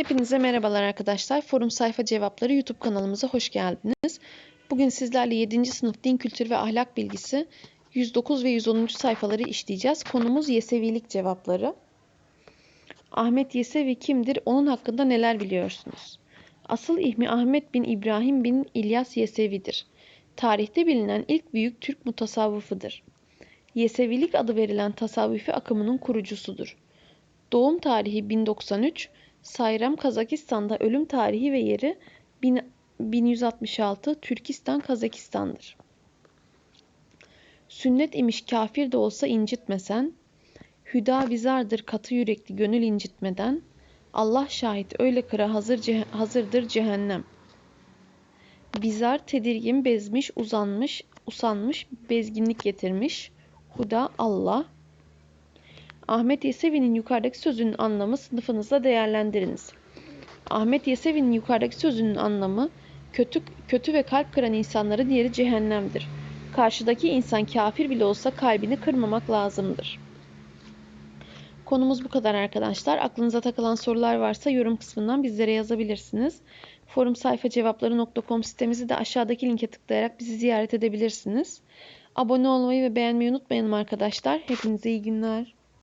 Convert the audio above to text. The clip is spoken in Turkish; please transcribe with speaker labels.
Speaker 1: Hepinize merhabalar arkadaşlar. Forum Sayfa Cevapları YouTube kanalımıza hoş geldiniz. Bugün sizlerle 7. sınıf din kültürü ve ahlak bilgisi 109 ve 110. sayfaları işleyeceğiz. Konumuz Yesevilik cevapları. Ahmet Yesevi kimdir? Onun hakkında neler biliyorsunuz? Asıl ihmi Ahmet bin İbrahim bin İlyas Yesevi'dir. Tarihte bilinen ilk büyük Türk mutasavvıfıdır. Yesevilik adı verilen tasavvufi akımının kurucusudur. Doğum tarihi 1093, Sayram Kazakistan'da ölüm tarihi ve yeri 1000 1166 Türkistan Kazakistan'dır. Sünnet imiş kafir de olsa incitmesen, hüda bizardır katı yürekli gönül incitmeden, Allah şahit öyle kıra hazır ceh- hazırdır cehennem. Bizar tedirgin bezmiş uzanmış usanmış bezginlik getirmiş. Huda Allah. Ahmet Yesevi'nin yukarıdaki sözünün anlamı sınıfınızda değerlendiriniz. Ahmet Yesevi'nin yukarıdaki sözünün anlamı kötü kötü ve kalp kıran insanların yeri cehennemdir. Karşıdaki insan kafir bile olsa kalbini kırmamak lazımdır. Konumuz bu kadar arkadaşlar. Aklınıza takılan sorular varsa yorum kısmından bizlere yazabilirsiniz. Forum sayfa cevapları.com sitemizi de aşağıdaki linke tıklayarak bizi ziyaret edebilirsiniz. Abone olmayı ve beğenmeyi unutmayalım arkadaşlar. Hepinize iyi günler.